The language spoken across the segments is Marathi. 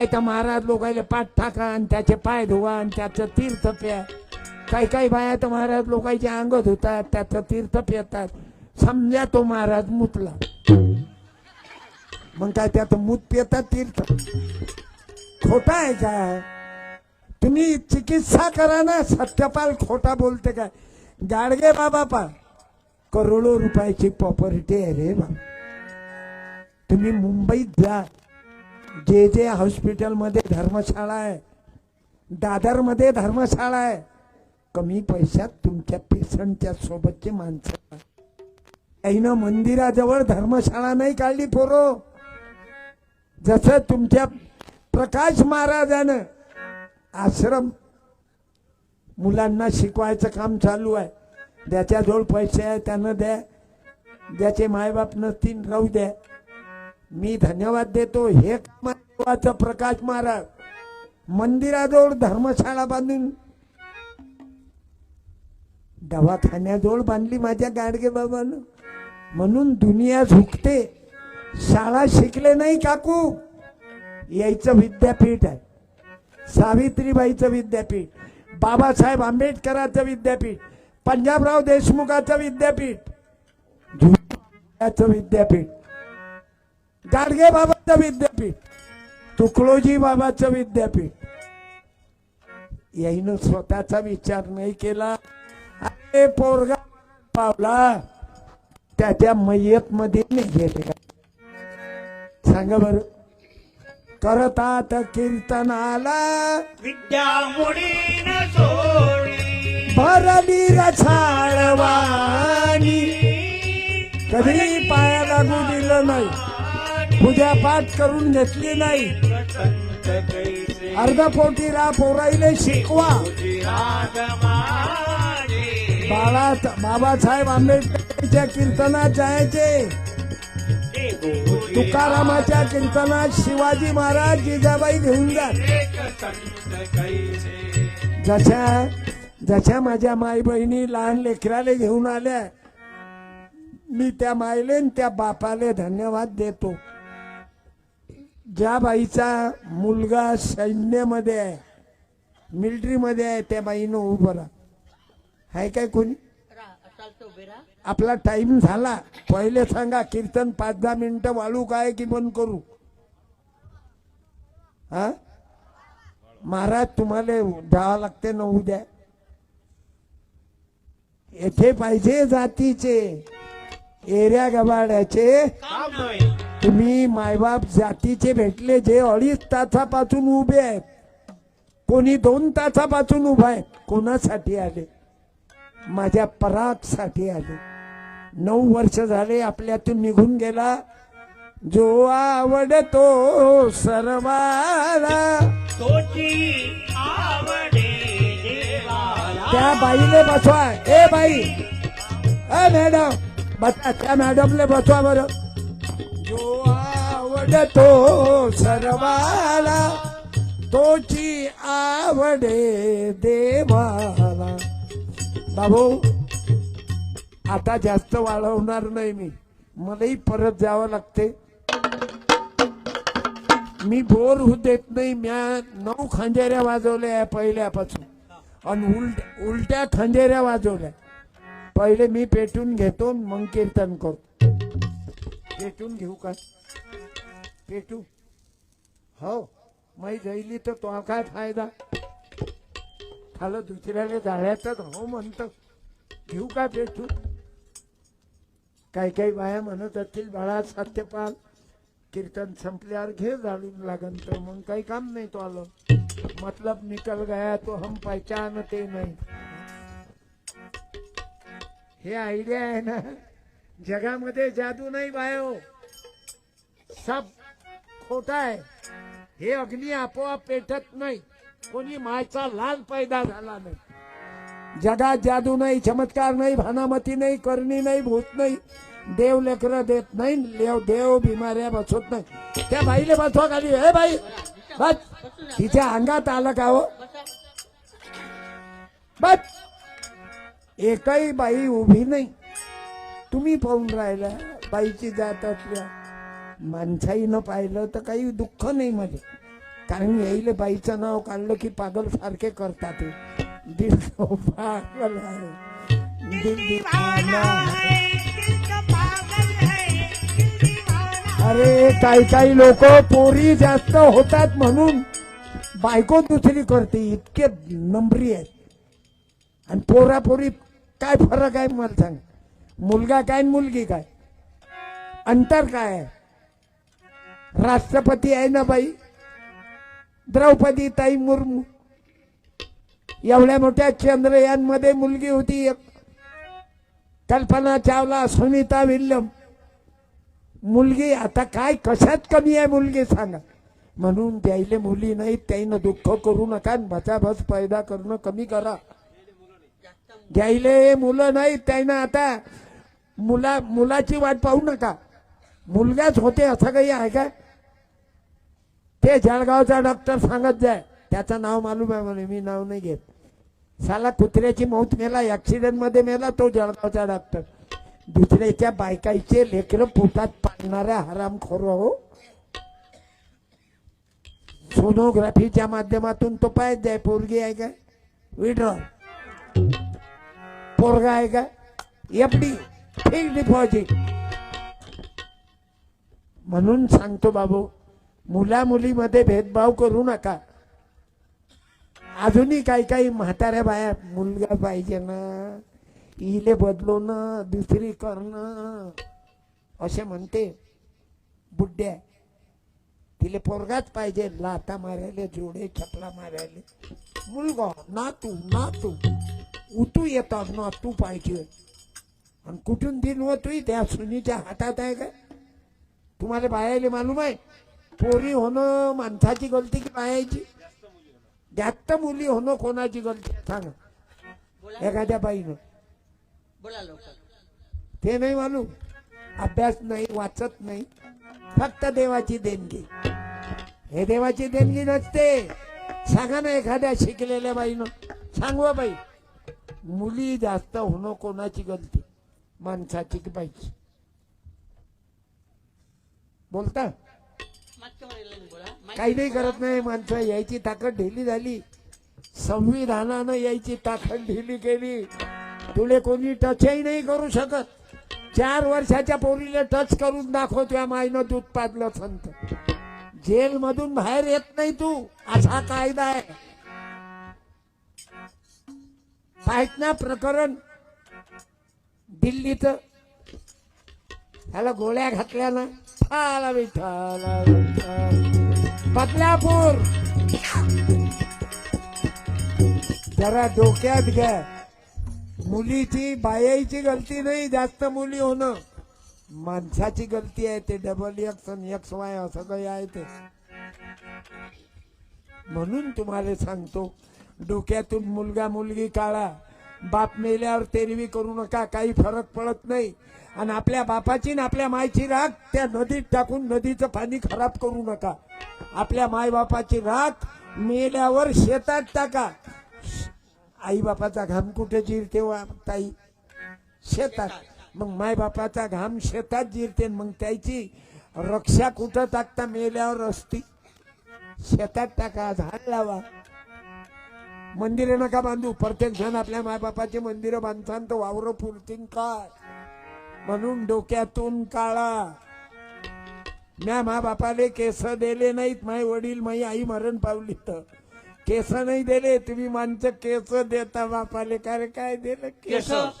त्या महाराज लोकायले पाठ टाका आणि त्याचे पाय धुवा आणि त्याचं तीर्थ प्या. काही काही बाया तर महाराज लोकांचे अंग धुतात त्याचं तीर्थ पितात. समजा तो महाराज मुतला. मग काय त्यात मूत पितात तीर्थ? खोटा आहे काय तुम्ही चिकित्सा करा ना सत्यपाल खोटा बोलते काय गाडगे बाबा पा करोडो रुपयाची प्रॉपर्टी आहे रे बाबा तुम्ही मुंबईत जा. जे जे हॉस्पिटलमध्ये धर्मशाळा आहे दादरमध्ये धर्मशाळा आहे कमी पैशात तुमच्या पेशंटच्या सोबतचे माणसं आईनं मंदिराजवळ धर्मशाळा नाही काढली पोरो. जसं तुमच्या प्रकाश महाराजानं आश्रम मुलांना शिकवायचं काम चालू आहे. ज्याच्याजवळ पैसे आहे त्यानं द्या. ज्याचे मायबाप नसतील राहू द्या. मी धन्यवाद देतो. हे काम प्रकाश महाराज मंदिराजवळ धर्मशाळा बांधून दवाखान्याजवळ बांधली माझ्या गाडगे बाबानं. म्हणून दुनिया झुकते. शाळा शिकले नाही काकू. यायचं विद्यापीठ आहे. सावित्रीबाईचं विद्यापीठ बाबासाहेब आंबेडकरांचं विद्यापीठ पंजाबराव देशमुखाचं विद्यापीठ विद्यापीठ. गाडगे बाबाचं विद्यापीठ तुकडोजी बाबाचं विद्यापीठ. याईनं स्वतःचा विचार नाही केला. अरे पोरगा पावला. त्याच्या मयत मध्ये गेले का सांगा बर. करतात विद्या मुडीन सोडी भरली रछाळवाणी कधी पाया लागू दिलं नाही. पूजापाठ करून घेतली नाही. संत पोटी रा पोराईने शिकवा. बाळा बाबासाहेब आंबेडकरच्या कीर्तनात जायचे. तुकारामाच्या कीर्तनात शिवाजी महाराज जिजाबाई घेऊन जात. जशा जशा माझ्या माई बहिणी लहान लेकराले घेऊन आल्या मी त्या मायले त्या बापाले धन्यवाद देतो. ज्या बाईचा मुलगा सैन्यामध्ये आहे मिलिटरीमध्ये आहे त्या बाईनं उभं राहा. आहे काय कोणी? आपला टाइम झाला. पहिले सांगा कीर्तन पाच दहा मिनिटं वाळू काय की बंद करू? हा? महाराज तुम्हाला जावं लागते ना उद्या. येथे पाहिजे जातीचे एऱ्या गबाड्याचे तुम्ही मायबाप जातीचे भेटले जे अडीच तासापासून उभे आहेत. कोणी दोन तासापासून उभा आहे कोणासाठी आले? माझ्या परागसाठी आले. नऊ वर्ष झाले आपल्यातून निघून गेला. जो आवडतो सर्वाला. तोची आवडे देवाला. त्या बाईले बसवा. ए बाई. अ मॅडम. बसा त्या मॅडमले बसवा बरं. जो आवडतो सर्वाला तोची आवडे देवाला. बाबू आता जास्त वाढवणार नाही मी. मलाही परत जावं लागते. मी बोर होऊ देत नाही. म्या नऊ खंजेऱ्या वाजवल्या पहिल्यापासून. आणि उलट उलट्या खंजेऱ्या वाजवल्या. पहिले मी पेटून घेतो मग कीर्तन करतो. पेटून घेऊ का? पेटू? हो मै जाईली तर तो काय फायदा. खालं दुसऱ्याला जाळ्यातच हो म्हणतो. घेऊ का पेटू? काही काही बाया म्हणत असतील बाळा सत्यपाल कीर्तन संपल्यावर घे जाळून लागन तर मग काही काम नाही तो आलं. मतलब निकल गया तो हम पहचानते नाही. हे आयडिया आहे ना? जगामध्ये जादू नाही बायो. सब खोटा आहे. हे अग्नी आपोआप पेटत नाही. कोणी मायचा लाल पैदा झाला नाही. जगात जादू नाही चमत्कार नाही भानामती नाही करणी नाही भूत नाही. देव लेकर देत नाही देव देव बिमाऱ्या बसवत नाही. त्या बाईले बसवा खाली. हे बाई बस. तिच्या अंगात आलं का हो? बस. एकही बाई उभी नाही. तुम्ही पाहून राहिला बाईची जात असल्या. माणसाईनं पाहिलं तर काही दुःख नाही मध्ये कारण यायले बाईचं नाव काढलं की पागल सारखे करतात दिल पागल आहे. दिल अरे काही काही लोक पोरी जास्त होतात म्हणून बायको दुसरी करते इतके नंबरी आहेत. आणि पोरापोरी काय फरक आहे मला सांग. मुलगा काय मुलगी काय? अंतर काय आहे? राष्ट्रपती आहे ना बाई? द्रौपदी ताई मुर्मू. एवढ्या मोठ्या चंद्रयानमध्ये मुलगी होती एक. कल्पना चावला सुनीता विल्यम. मुलगी आता काय कशात कमी आहे मुलगी सांगा. म्हणून द्यायले मुली नाहीत त्याईनं दुःख करू नका आणि भचाभच पैदा करणं कमी करा. द्यायले मुलं नाहीत त्याईनं आता मुला मुलाची वाट पाहू नका. मुलगाच होते असं काही आहे का ते जळगावचा डॉक्टर सांगत जाय. त्याचं नाव मालूम आहे म्हणे मी नाव नाही घेत. साला कुत्र्याची मौत मेला ऍक्सिडेंटमध्ये मेला तो जळगावचा डॉक्टर दुसऱ्याच्या बायकाईचे लेकरं पोटात पाळणाऱ्या हरामखोर हो. सोनोग्राफीच्या माध्यमातून तो पाहत जाय पोरगी आहे का विड्रॉ पोरगा आहे का एफडी फिक्स डिपॉझिट म्हणून सांगतो बाबू मुला मुलीमध्ये भेदभाव करू नका. अजूनही काही काही म्हाताऱ्या बाया मुलगा पाहिजे ना. इले बदलवणं दुसरी करणं. असे म्हणते बुड्ड्या तिले पोरगाच पाहिजे लाता मारायले जोडे छपला मारायले. मुलगा ना तू ना तू उतू येतात ना तू पाहिजे. आणि कुठून दिन होतोय? त्या सुनीच्या हातात आहे का तुम्हाला बायाले मालूम आहे? पोरी होणं माणसाची गलती की बायाची जास्त मुली होणं कोणाची गलती? सांगा. एखाद्या बाईनं. ते नाही मालूम. अभ्यास नाही वाचत नाही. फक्त देवाची देणगी. हे देवाची देणगी नसते. सांगा ना एखाद्या शिकलेल्या बाईनं. सांगवा बाई. मुली जास्त होणं कोणाची गलती? माणसाची की बाईची? बोलता? काही नाही करत नाही माणसं यायची ताकद ढिली झाली. संविधानानं यायची ताकद ढिली केली. तुले कोणी टचही नाही करू शकत. चार वर्षाच्या पोरीला टच करून दाखव तुझ्या माईनं दूध पाजलं संत. जेल मधून बाहेर येत नाही तू असा कायदा आहे. पायटना प्रकरण दिल्लीत ह्याला गोळ्या घातल्या ना आला विठ्ठल विठ्ठल. बदलापूर. जरा डोक्यात घ्या. मुलीची बायाची गलती नाही जास्त मुली होणं. माणसाची गलती आहे ते डबल एक्स आणि एक्स वाय असं काही आहे ते. म्हणून तुम्हाला सांगतो डोक्यातून मुलगा मुलगी काढा. बाप मेल्यावर तेरवी करू नका काही फरक पडत नाही. आणि आपल्या बापाची आणि आपल्या मायची राख त्या नदीत टाकून नदीचं पाणी खराब करू नका. आपल्या माय बापाची राख मेल्यावर शेतात टाका. आई बापाचा घाम कुठे जिरते वा ताई? शेतात. मग माय बापाचा घाम शेतात जिरते मग त्याची रक्षा कुठं टाकता मेल्यावर असती? शेतात टाका झाड लावा. मंदिरे नका बांधू. प्रत्येक जण आपल्या मायबापाचे मंदिर बांधतान तर वावर फुलतील काय? म्हणून डोक्यातून काळा म्या मा बापाले केस दिले नाहीत. माय वडील माई आई मरण पावली तर. केस नाही दिले. तुम्ही माणसं केस देता बापाले. काय काय दिलं? केस. केस.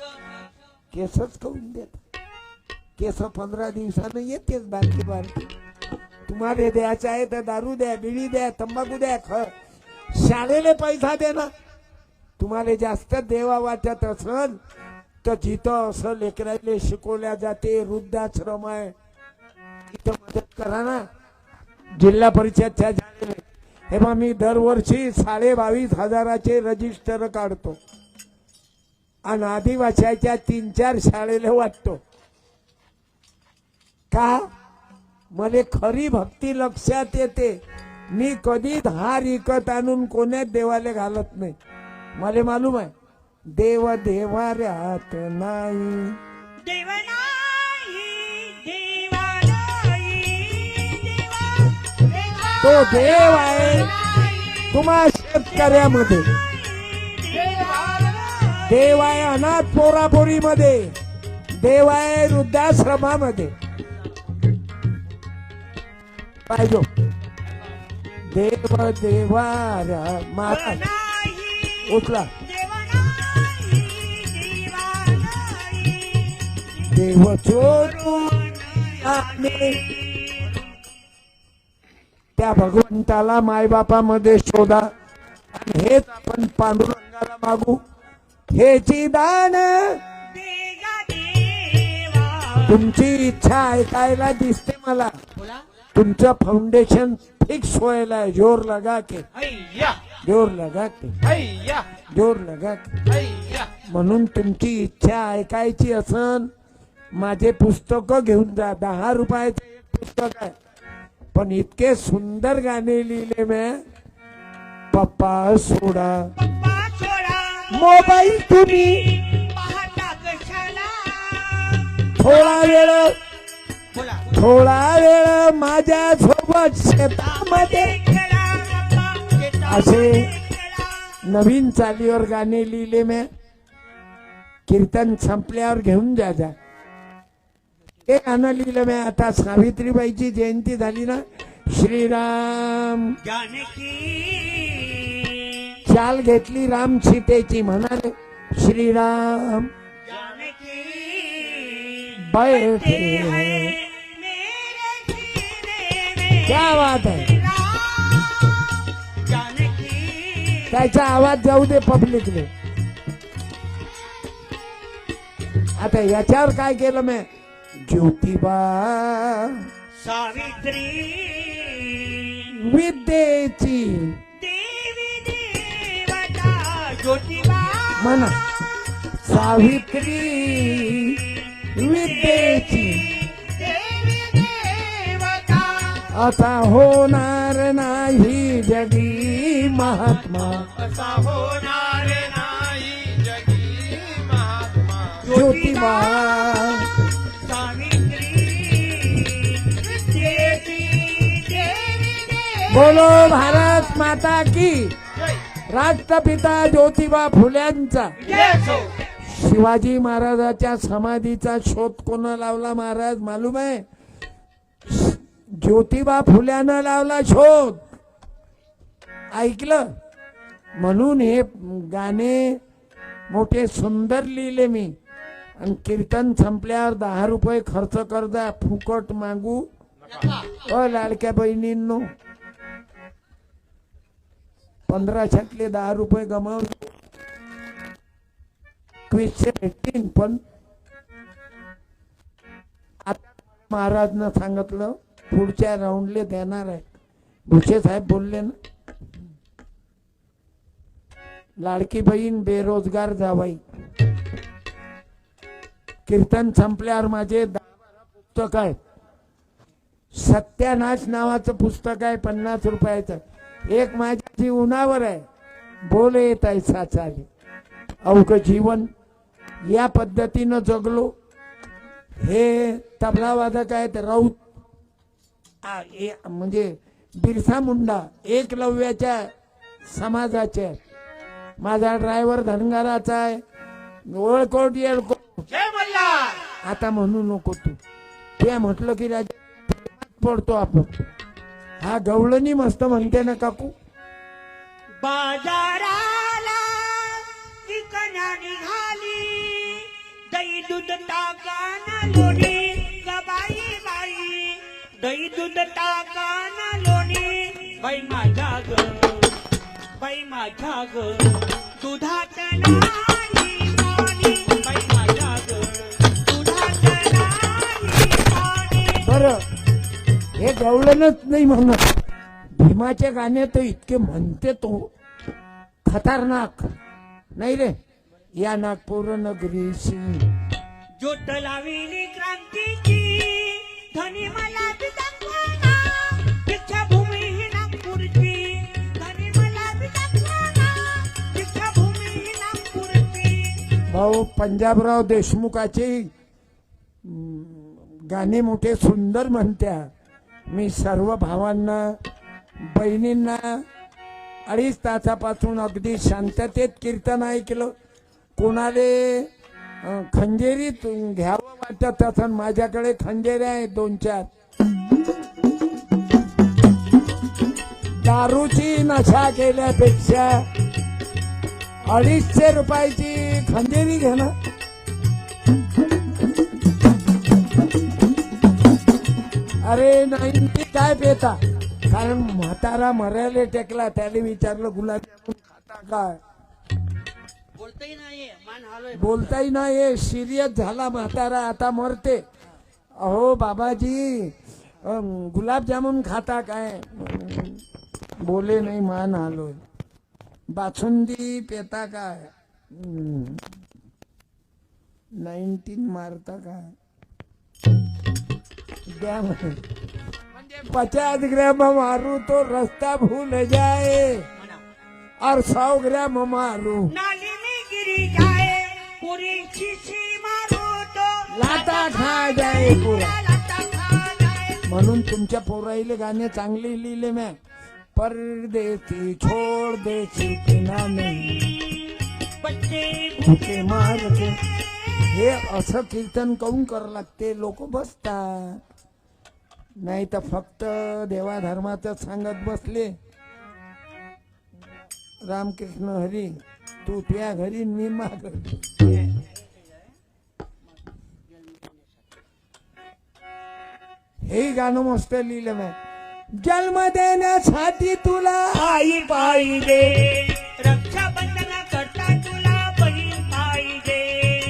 केसच करून देत. केस पंधरा दिवसानं येतेच बारकी बारकी. तुम्हाला द्यायचं आहे तर दारू द्या बिडी द्या तंबाखू द्या ख शाळेला पैसा दे ना तुम्हाला जास्त देवा वाटत असल तर जिथं असं लेकराले शिकवल्या जाते वृद्धाश्रम आहे तिथं मदत करा ना. जिल्हा परिषदच्या शाळेला हे मग मी दरवर्षी साडे बावीस हजाराचे रजिस्टर काढतो. आणि आदिवासीच्या तीन चार शाळेला वाटतो. का? मला खरी भक्ती लक्षात येते. मी कधी धार विकत आणून कोण्यात देवाले घालत नाही. मला मालूम आहे देव देवाऱ्यात नाही. देवा तो देव आहे तुम्हा शेतकऱ्यामध्ये. देव आहे अनाथ पोरापोरीमध्ये. देव आहे वृद्धाश्रमामध्ये. पाहिजे. देव देवारा माता उचला देव चोरून. त्या भगवंताला मायबापामध्ये शोधा. आणि हेच आपण पांडुरंगाला मागू. हेची दान तुमची इच्छा ऐकायला दिसते मला. तुमचं फाउंडेशन फिक्स व्हायला आहे. जोर लगा के जोर लगा के जोर लगा के म्हणून तुमची इच्छा ऐकायची असन माझे पुस्तक घेऊन जा दहा रुपयाचं एक पुस्तक आहे पण इतके सुंदर गाणे लिहिले मी पप्पा सोडा मोबाईल तुम्ही थोडा वेळ बोला थोडा वेळ माझ्या सोबत शेतामध्ये. असे नवीन चालीवर गाणे लिहिले मी. कीर्तन संपल्यावर घेऊन जा जा. हे गाणं लिहिलं मी. आता सावित्रीबाईची जयंती झाली ना. श्रीराम. चाल घेतली राम सीतेची म्हणाले श्रीराम. बैठे क्या बात आहे जानकी त्याचा आवाज जाऊ दे पब्लिकने आता याच्यावर काय केलं मी? ज्योतिबा. सावित्री. विद्येची. ज्योतिबा. म्हणा. सावित्री. विद्येची. आता होणार नाही जगी महात्मा. असा होणार नाही जगी महात्मा. ज्योतिबा. बोलो भारत माता की. राष्ट्रपिता ज्योतिबा फुल्यांचा. शिवाजी महाराजाच्या समाधीचा शोध कोण लावला महाराज? मालूम आहे? ज्योतिबा फुल्यानं लावला शोध. ऐकलं? म्हणून हे गाणे मोठे सुंदर लिहिले मी. आणि कीर्तन संपल्यावर दहा रुपये खर्च करदा फुकट मागू. अ लाडक्या बहिणींनो पंधराशेतले दहा रुपये गमावले क्विजचे भेटतील पण आता महाराजनं सांगितलं पुढच्या राऊंडले देणार आहे भुसे साहेब बोलले ना. लाडकी बहीण बेरोजगार जावाई. कीर्तन संपल्यावर माझे दहा बारा पुस्तक आहेत. सत्यानाश नावाचं पुस्तक आहे पन्नास रुपयाचं. एक माझ्या उन्हावर आहे. बोल येत आहे साचाले. अवघ जीवन. या पद्धतीनं जगलो. हे तबलावादक आहेत राऊत म्हणजे बिरसा मुंडा एकलव्याच्या समाजाचे. माझा ड्रायव्हर धनगराचा आहे. ओळखोट येळकोट. आता म्हणू नको तू. ते म्हटलं की राजा पडतो आपण. हा गवळणी मस्त म्हणते ना काकू. बाजाराला निघाली दूध दही दूध टाकाना लोणी. बाई माझ्या ग बाई माझ्या ग दुधात नाही पाणी. बाई माझ्या ग दुधात नाही पाणी. बर हे गवळणच नाही म्हणत. भीमाचे गाणे तर इतके म्हणते तो. खतरनाक. नाही रे? या नागपूर नगरीशी. ज्योत लाविली क्रांतीची. धनी मला भाऊ पंजाबराव देशमुखाचे गाणे मोठे सुंदर म्हणत्या. मी सर्व भावांना बहिणींना अडीच तासापासून अगदी शांततेत कीर्तन ऐकलं. कोणाले खंजेरीत घ्यावं वाटत असं माझ्याकडे खंजेऱ्या आहेत दोन चार. दारूची नशा केल्यापेक्षा अडीचशे रुपयाची खंजेरी घेणं. अरे नाही मी काय पेता? कारण म्हातारा मरायला टेकला त्याने विचारलं गुलाबजामुन खाता काय? बोलतही नाहीये मान हलोय. बोलताही नाही सिरियस झाला म्हातारा आता मरते. अहो बाबाजी अं, गुलाबजामुन खाता काय? बोले नाही मान आलोय बासुंदी पेता काय? नाईन्टीन मारता काय. म्हणजे पचास ग्राम मारू तो रस्ता भूल जाए. और सौ ग्राम मारू. नाली में गिरी जाए पूरी शीशी मारो तो लाता खा जाए पुरा. म्हणून तुमच्या पोराईले गाणे चांगले लिहिले मॅ परदेसी छोड पिना नाही बच्चे भुके मारते हे असं कीर्तन काऊन करावं लागते? लोक बसतात. नाही तर फक्त देवा धर्माचं सांगत बसले. रामकृष्ण हरी तू तुझ्या घरी मी माग. हे गाणं मस्त लिहिलं मी. जन्म देण्यासाठी तुला आई पाहिजे रक्षाबंधन करता तुला बहीण पाहिजे.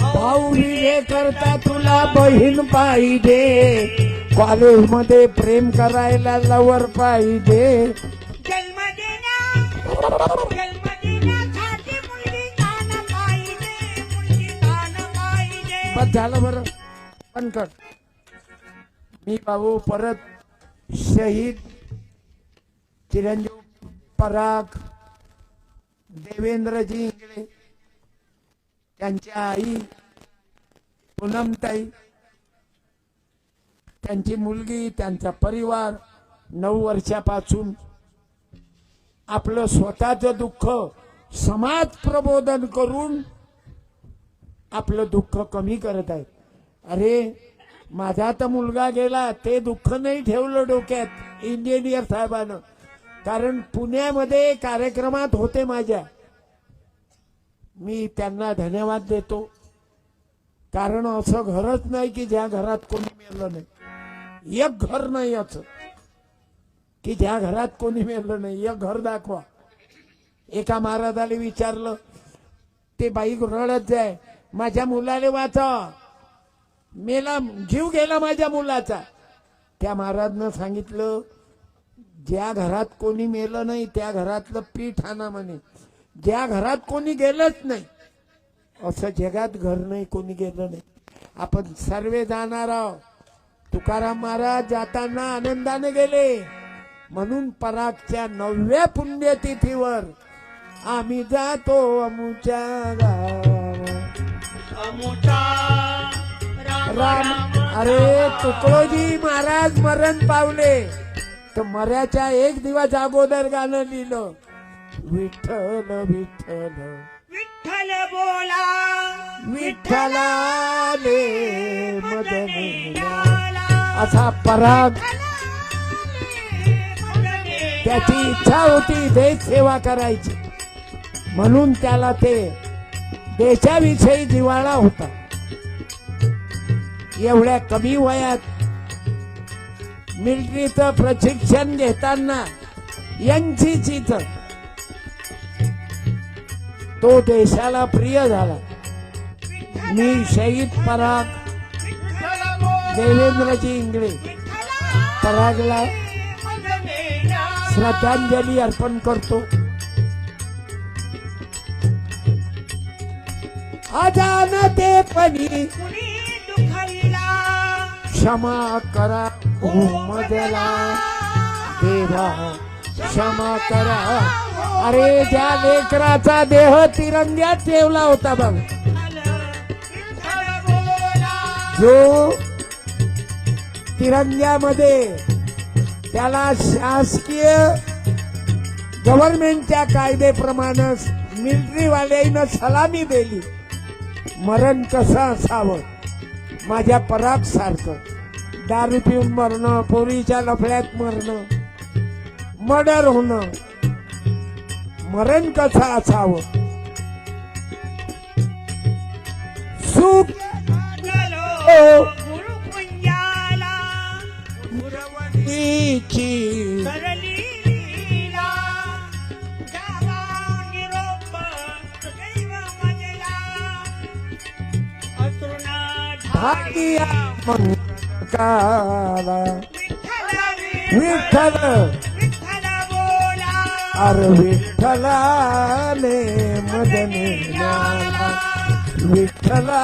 भाऊ करता तुला बहीण पाहिजे. कॉलेजमध्ये प्रेम करायला लवर पाहिजे. जन्म बस झालं बरं. पण कर. मी भाऊ परत शहीद चिरंजीव पराग देवेंद्रजी इंगळे त्यांच्या आई पूनमताई त्यांची मुलगी त्यांचा परिवार नऊ वर्षापासून आपलं स्वतःचं दुःख समाज प्रबोधन करून आपलं दुःख कमी करत आहेत. अरे माझा तर मुलगा गेला ते दुःख नाही ठेवलं डोक्यात इंजिनियर साहेबानं. कारण पुण्यामध्ये कार्यक्रमात होते माझ्या. मी त्यांना धन्यवाद देतो. कारण असं घरच नाही की ज्या घरात कोणी मेलं नाही. एक घर नाही असं. की ज्या घरात कोणी मेलं नाही. एक घर दाखवा. एका महाराजाला विचारलं ते बाई रडत जाय. माझ्या मुलाले वाचा. मेला जीव गेला माझ्या मुलाचा. त्या महाराजनं सांगितलं ज्या घरात कोणी मेलं नाही त्या घरातलं पीठ आणा म्हणे. ज्या घरात कोणी गेलंच नाही असं जगात घर नाही कोणी गेलं नाही. आपण सर्वे जाणार आहोत. तुकाराम महाराज जाताना आनंदाने गेले. म्हणून परागच्या नवव्या पुण्यतिथीवर आम्ही जातो अमुच्या गावा अमुच्या राम. अरे तुकडोजी महाराज मरण पावले. तर मऱ्याच्या एक दिवस अगोदर गाणं लिहिलं. विठ्ठल विठ्ठल. विठ्ठल बोला. विठ्ठलाले मदने असा पराग त्याची इच्छा होती देश सेवा करायची. म्हणून त्याला ते देशाविषयी जिव्हाळा होता. एवढ्या कमी वयात मिलिटरीचं प्रशिक्षण घेताना एनसीसीच तो देशाला प्रिय झाला. मी शहीद पराग देवेंद्रजी इंगळे. परागला श्रद्धांजली अर्पण करतो. अजानतेपणी क्षमा करा मदला देवा क्षमा करा. अरे ज्या लेकराचा देह तिरंग्यात ठेवला होता बघ. जो तिरंग्यामध्ये त्याला शासकीय गव्हर्नमेंटच्या कायद्याप्रमाणे मिलिटरीवाल्यानं सलामी दिली. मरण कसं असावं? माझ्या पराग सारखं. दारू पिऊन मरणं पोरीच्या लफड्यात मरणं मर्डर होणं मरण कसं असावं. सुख अतृणा भाग्या धाडिया मंगकाला विठ्ठल विठ्ठल विठ्ठल बोला अरे विठ्ठलाने मदने न्याला विठ्ठला